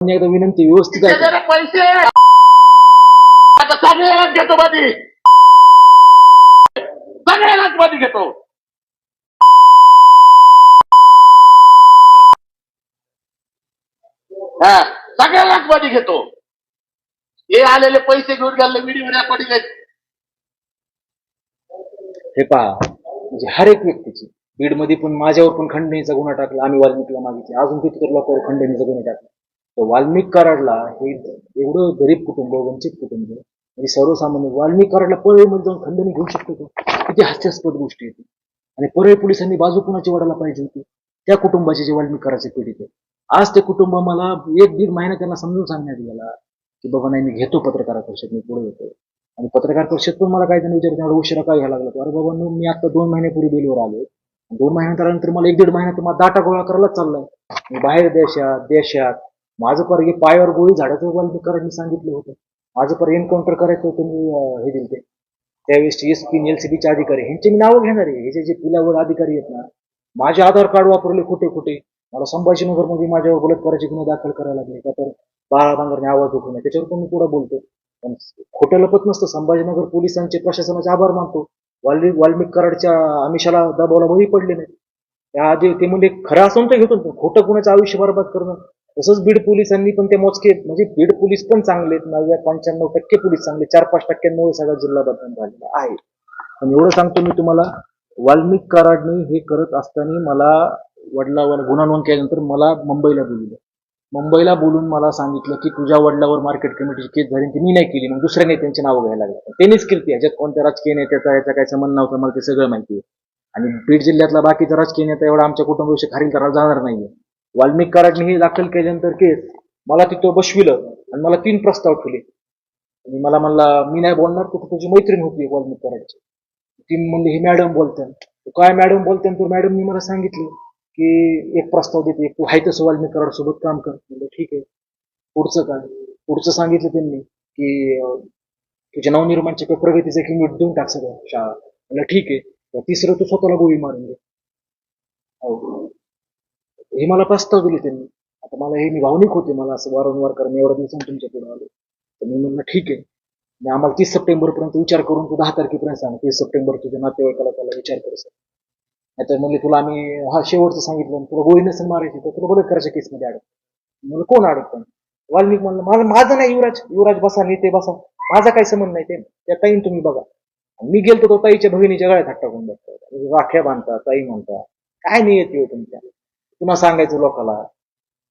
एकदा विनंती व्यवस्थित आहे. पैसे आता सगळ्यालाच घेतो मध्ये. सगळ्यालाच मध्ये घेतो. हा सगळ्यालाच मध्ये घेतो. हे आलेले पैसे घेऊन गेले रेकॉर्डिंग आहेत. हे पहा म्हणजे हर एक व्यक्तीची बीडमध्ये पण माझ्यावर पण खंडणीचा गुन्हा टाकला आम्ही वाल्मिकला मागितले. अजून कितीतरी लोकांवर खंडणीचा गुन्हा टाकला. तर वाल्मिक कराडला हे एवढं गरीब कुटुंब वंचित कुटुंब म्हणजे सर्वसामान्य वाल्मिक कराडला परळीमध्ये जाऊन खंडणी घेऊ शकतो का? किती हास्यास्पद गोष्टी येते आणि परळी पोलिसांनी बाजू कुणाची वाढायला पाहिजे होती? त्या कुटुंबाचे जे वाल्मिक कराचे पीडित आहे. आज ते कुटुंब मला एक दीड महिना त्यांना समजून सांगण्यात गेला की बाबा नाही मी घेतो पत्रकार परिषद मी पुढे येतो आणि पत्रकार परिषद पण मला काही जण विचारते एवढा उशिरा काय घ्यायला लागला अरे बाबा मी आता दोन महिन्यापूर्वी बेलवर आलो दोन महिन्यानंतर मला एक दीड महिन्यात तुम्हाला डाटा गोळा करायलाच चाललाय. मी बाहेर देशात देशात माझं पर हे पायावर गोळी झाडाचं वाल करायला सांगितलं होतं. माझं पर एन्काउंटर करायचं होतं मी अं, हे दिले त्यावेळेस एस पी एलसीबीचे अधिकारी ह्यांचे मी नावं घेणार आहे. हे जे जे पिलावर अधिकारी आहेत ना माझे आधार कार्ड वापरले खोटे खोटे. मला संभाजीनगरमध्ये माझ्यावर बलात्काराचे गुन्हे दाखल करायला लागले. का तर बाळा बांगरने आवाज नये त्याच्यावर पण मी पुढे बोलतो. पण खोटं लपत नसतं. संभाजीनगर पोलिसांचे प्रशासनाचे आभार मानतो. वाल्मिक वाल्मिक कराडच्या आमिषाला दबावला बळी पडले नाही त्याआधी ते म्हणजे खरं असून तर घेतो खोटं कुणाचं आयुष्य बरबाद करणं तसंच बीड पोलिसांनी पण ते मोजके म्हणजे बीड पोलीस पण चांगले नव्या पंच्याण्णव टक्के पोलीस चांगले चार पाच टक्क्यांमुळे सगळा जिल्हा बदनाम झालेला आहे. पण एवढं सांगतो मी तुम्हाला वाल्मिक कराडने हे करत असताना मला वडिलावर गुन्हा नोंद केल्यानंतर मला मुंबईला बोलवलं. मुंबईला बोलून मला सांगितलं की तुझ्या वडिलावर मार्केट कमिटीची केस झाली ती मी नाही केली मग दुसऱ्या नेत्यांची नावं घ्यायला लागले. त्यांनीच केली ती. याच्यात कोणत्या राजकीय नेत्याचा याचा काय संबंध नव्हता मला ते सगळं माहिती आहे. आणि बीड जिल्ह्यातला बाकीचा राजकीय नेता एवढा आमच्या कुटुंबाविषयी खारील करायला जाणार नाहीये. वाल्मिक कराडने ही दाखल केल्यानंतर केस मला तिथं बसविलं आणि मला तीन प्रस्ताव ठेवले आणि मला म्हणला मी नाही बोलणार तू तुझी मैत्रीण होती वाल्मिक कराडची. ती म्हणली हे मॅडम बोलतात काय मॅडम बोलतात तर मॅडमनी मला सांगितलं की एक प्रस्ताव देते. तू आहे तसं वाल्मिक कराड सोबत काम कर. म्हणलं ठीक आहे. पुढचं काय? पुढचं सांगितलं त्यांनी की तुझ्या नवनिर्माणच्या काही प्रगतीचं एक युनिट देऊन टाक सगळं शाळा. म्हणलं ठीक आहे. तिसरं तू स्वतःला गोळी मारून दे हे मला प्रस्ताव दिले त्यांनी. आता मला हे मी भावनिक होते. मला असं वारंवार कारण एवढ्या दिवसांनी तुमच्यापुढे आलो. तर मी म्हणलं ठीक आहे. आणि आम्हाला तीस सप्टेंबरपर्यंत विचार करून तू दहा तारखेपर्यंत सांग. तीस सप्टेंबर तुझ्या नातेवाईकाला त्याला विचार कर सर नाहीतर म्हणजे तुला आम्ही हा शेवटचं सांगितलं तुला गोळी नसेल मारायची तर तुला बलात्काराच्या केसमध्ये अडक. म्हणलं कोण अडकतं वाल्मिक म्हणलं माझं माझं नाही युवराज. युवराज बसा नेते बसा. माझा काही संबंध नाही ते. त्या ताईन तुम्ही बघा. मी गेलतो तो ताईच्या भगिनीच्या गळ्यात हात टाकून बघतो म्हणजे राख्या बांधता ताई म्हणता काय नाही येते तुमच्या? पुन्हा सांगायचं लोकाला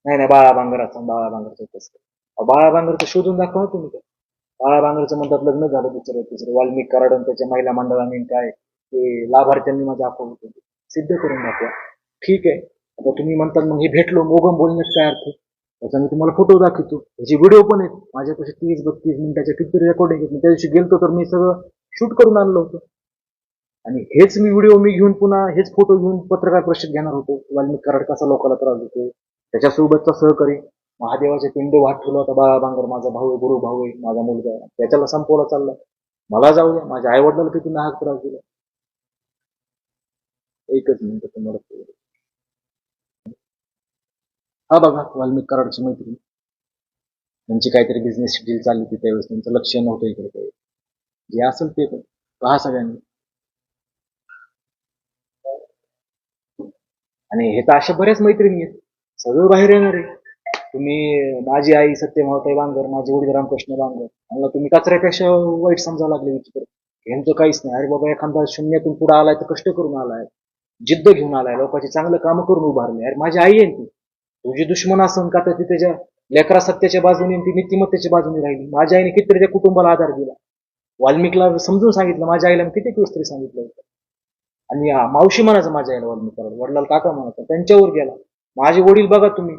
नाही नाही बाळा बांगराचा बाळा बांगरचं तसं. बाळा बांगरचं शोधून दाखवा तुम्ही. काय बाळा बांगरचं म्हणतात लग्न झालं दुसरं तिसरं वाल्मिक कराड आणि त्याच्या महिला मंडळाने काय ते लाभार्थ्यांनी माझ्या अकाउंट केले सिद्ध करून दाखवा. ठीक आहे. आता तुम्ही म्हणतात मग हे भेटलो मोगम बोलण्यात काय अर्थ त्याचा मी तुम्हाला फोटो दाखवतो. त्याचे व्हिडिओ पण आहेत माझ्यापाशी तीस बत्तीस मिनिटाच्या किती रेकॉर्डिंग आहेत. मी त्या दिवशी गेलतो तर मी सगळं शूट करून आणलं होतं. आणि हेच मी व्हिडिओ मी घेऊन पुन्हा हेच फोटो घेऊन पत्रकार परिषद घेणार होतो. वाल्मिक कराड कसा लोकांना त्रास देतोय. त्याच्यासोबतचा सहकारी महादेवाचे पिंड वाट ठेवला होता. बाळा बांगर माझा भाऊ आहे गुरु भाऊ आहे माझा मुलगा आहे. त्याच्याला संपवला चालला. मला जाऊ द्या. माझ्या आई वडिलांना किती नाहक त्रास दिला. एकच मिनिट तुम्हाला हा बघा वाल्मिक कराडची मैत्री त्यांची काहीतरी बिझनेस डील चालली होती त्यावेळेस. त्यांचं लक्ष नव्हतं इकडे काही. जे असेल ते पण. पहा सगळ्यांनी. आणि हे तर अशा बऱ्याच मैत्रिणी आहेत. सगळं बाहेर येणार आहे. तुम्ही माझी आई सत्यभावताई बांगर माझे वडील रामकृष्ण बांगर मला तुम्ही कचऱ्यापेक्षा वाईट समजावं लागले विचित्र यांचं काहीच नाही. अरे बाबा एखादा शून्यातून पुढे आलाय तर कष्ट करून आलाय. जिद्द घेऊन आलाय. लोकांची चांगलं काम करून उभारले. अरे माझी आई आहे ती. तुझी दुश्मन असन का तर ती त्याच्या लेकरा सत्याच्या बाजूने ती नीतिमत्तेच्या बाजूने राहिली. माझ्या आईने कितीतरी त्या कुटुंबाला आधार दिला. वाल्मिकला समजून सांगितलं. माझ्या आईला मी किती दिवस तरी सांगितलं होतं. आणि मावशी म्हणायचं माझ्या याला वाल्मिक कराड. वडिलाला काका म्हणायचं त्यांच्यावर गेला. माझे वडील बघा तुम्ही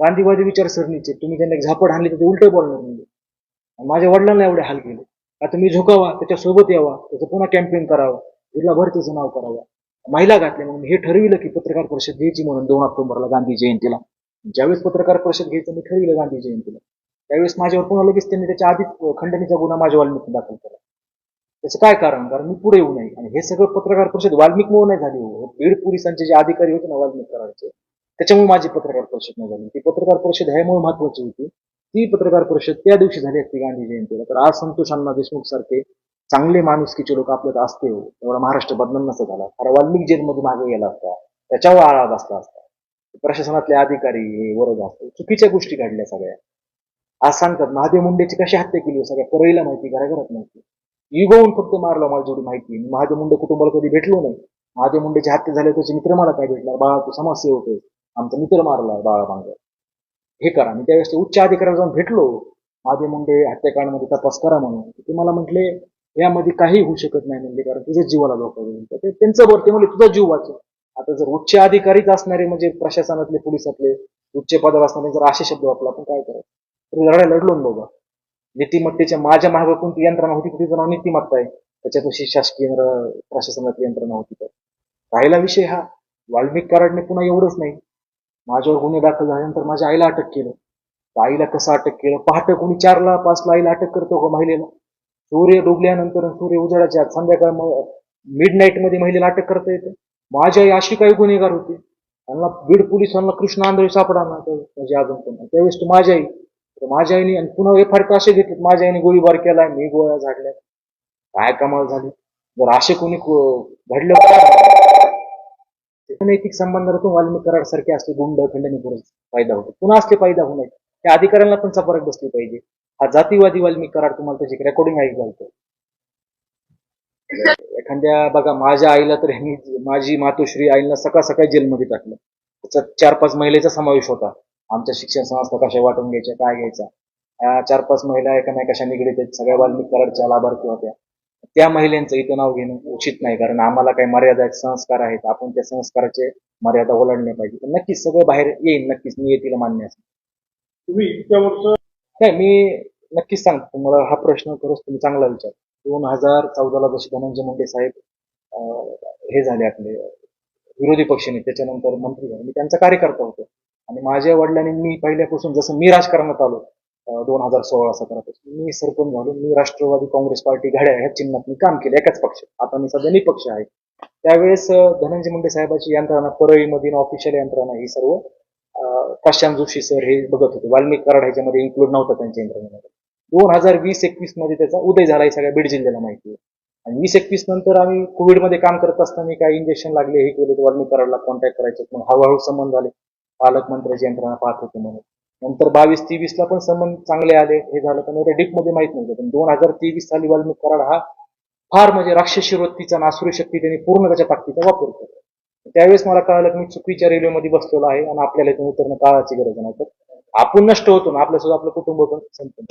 गांधीवादी विचारसरणीचे तुम्ही त्यांना एक झापड आणली तर ते उलट बोलणार नाही माझ्या वडिलांना एवढे हाल केले. आता मी झोकावा त्याच्यासोबत यावा त्याचं पुन्हा कॅम्पेन करावं जिल्हाभर त्याचं नाव करावं. महिला घातल्या म्हणून हे ठरविलं की पत्रकार परिषद घ्यायची म्हणून दोन ऑक्टोबरला गांधी जयंतीला. ज्यावेळेस पत्रकार परिषद घ्यायचं मी ठरविलं गांधी जयंतीला. त्यावेळेस माझ्यावर पुन्हा लगेच त्यांनी त्याच्या आधीच खंडणीचा गुन्हा माझ्या वाल्मिकी दाखल केला. त्याचं काय कारण? कारण मी पुढे येऊ नये. आणि हे सगळं पत्रकार परिषद वाल्मिकमुळे नाही झाली हो. बीड पोलिसांचे जे अधिकारी होते ना वाल्मिक कराडचे त्याच्यामुळे माझी पत्रकार परिषद नाही झाली. ती पत्रकार परिषद ह्यामुळे महत्वाची होती. ती पत्रकार परिषद त्या दिवशी झाली असती गांधी जयंतीला. तर आज संतोष अण्णा देशमुख सारखे चांगले माणुसकीचे लोक आपल्यात असते हो. तेवढा महाराष्ट्र बदनाम नसता झाला. खरं वाल्मिक जेलमध्ये मागे गेला असता. त्याच्यावर आळा बसला असता. प्रशासनातले अधिकारी हे वरद असतो चुकीच्या गोष्टी घडल्या सगळ्या. आज सांगतात महादेव मुंडेची कशी हत्या केली हो सगळ्या? परळीला माहिती घराघरात माहिती. युगवून फक्त मारला मला जेवढी माहिती आहे. मी महादेव मुंडे कुटुंबाला कधी भेटलो नाही. महादेव मुंडेची हत्या झाले त्याचे मित्र मला काय भेटला बाळा तू समाजसेवक आहे आमचा मित्र मारला बाळा मांगर हे करा. मी त्यावेळेस उच्च अधिकाऱ्याला जाऊन भेटलो. महादेव मुंडे हत्याकांडमध्ये तपास करा म्हणून. ते मला म्हटले यामध्ये काही होऊ शकत नाही म्हणजे कारण तुझ्या जीवाला धोका होईल ते त्यांचं बरं ते म्हणजे तुझा जीव वाचव. आता जर उच्च अधिकारीच असणारे म्हणजे प्रशासनातले पोलिसातले उच्च पदावर असणारे जर असे शब्द वापरला आपण काय करायचं? तरी लढाई लढलो ना बाबा नीतिमत्तेच्या माझ्या मागे कोणती यंत्रणा होती तिचं नाव नीतिमत्ता आहे. त्याच्यापाशी शासकीय यंत्र- प्रशासनातली यंत्रणा होती तर. राहिला विषय हा. वाल्मिक कराडने पुन्हा एवढंच नाही. माझ्यावर गुन्हे दाखल झाल्यानंतर माझ्या आईला अटक केलं. तर आईला कसं अटक केलं? पहाटे कोणी चारला पाचला आईला अटक करतो का महिलेला? सूर्य डुबल्यानंतर सूर्य उजाडाच्या आत संध्याकाळ मिड नाईटमध्ये महिलेला अटक करता येते. माझी आई अशी काही गुन्हेगार होती. त्यांना बीड पोलिसांना कृष्ण आंधळी सापडा ना म्हणजे अजून पण. त्यावेळेस तू माझी आई तर माझ्या आईने आणि पुन्हा हे आर असे घेतले माझ्या आईने गोळीबार केलाय मी गोळ्या झाडल्या काय कमाल झाली. जर असे कोणी घडलं घडले नैतिक संबंधातून वाल्मिक कराड सारखे असले गुंड खंडणी करून फायदा होतो. पुन्हा असले फायदा होऊ नये. त्या अधिकाऱ्यांना पण फरक बसली पाहिजे. हा जातीवादी वाल्मिक कराड तुम्हाला त्याची रेकॉर्डिंग ऐक घालतो एखाद्या बघा माझ्या आईला तर ह्यांनी माझी मातोश्री आईला सकाळ सकाळी जेलमध्ये टाकलं. त्याच्यात चार पाच महिलेचा समावेश होता. आमच्या शिक्षण संस्था कशा वाटून घ्यायच्या काय घ्यायचा? चार पाच महिला एका नाही कशा निगडीत आहेत? सगळ्या वाल्मिक कराडच्या लाभार्थी होत्या. त्या महिलांचं इथं नाव घेणं उचित नाही कारण आम्हाला काही मर्यादा आहेत संस्कार आहेत. आपण त्या संस्काराचे मर्यादा ओलांडणे पाहिजे. पण नक्कीच सगळं बाहेर येईल नक्कीच मी येतील मान्य असेल तुम्ही इतक्या वर्ष नाही मी नक्कीच सांगतो तुम्हाला हा प्रश्न खरंच तुम्ही चांगला विचार दोन हजार चौदाला जसे धनंजय मुंडे साहेब हे झाले आपले विरोधी पक्षनेते त्याच्यानंतर मंत्री झाले. मी त्यांचा कार्यकर्ता होतो. आणि माझ्या वडिलांनी मी पहिल्यापासून जसं मी राजकारणात आलो दोन हजार सोळा सतरापासून मी सरपंच झालो. मी राष्ट्रवादी काँग्रेस पार्टी घड्या ह्या चिन्हात मी काम केलं एकाच पक्ष. आता मी सध्या निपक्ष आहे. त्यावेळेस धनंजय मुंडे साहेबाची यंत्रणा परळीमधील ऑफिशियल यंत्रणा ही सर्व अं, जोशी सर हे बघत होते. वाल्मिक कराड ह्याच्यामध्ये इन्क्लूड नव्हतं त्यांच्या यंत्रणेमध्ये. दोन हजार वीस एकवीसमध्ये त्याचा उदय झाला हे सगळ्या बीड जिल्ह्याला माहिती आहे. आणि वीस एकवीस नंतर आम्ही कोविडमध्ये काम करत असताना काही इंजेक्शन लागले हे केले तर वाल्मिक कराडला कॉन्टॅक्ट करायचे. मग हळूहळू संबंध झाले पालकमंत्र्याची यंत्रणा पाहत होती म्हणून. नंतर बावीस तेवीसला पण संबंध चांगले आले हे झालं. पण एवढ्या डीपमध्ये माहीत नव्हतं. पण दोन हजार तेवीस साली वाल्मिक कराड हा फार म्हणजे राक्षसी वृत्तीचा नासुरी शक्ती त्यांनी पूर्ण त्याच्या ताकदीचा वापर केला. त्यावेळेस मला कळालं की मी चुकीच्या रेल्वेमध्ये बसलेलो आहे आणि आपल्याला इथून उतरणं काळाची गरज नाही तर आपण नष्ट होतो ना आपल्यासोबत आपलं कुटुंब पण संपून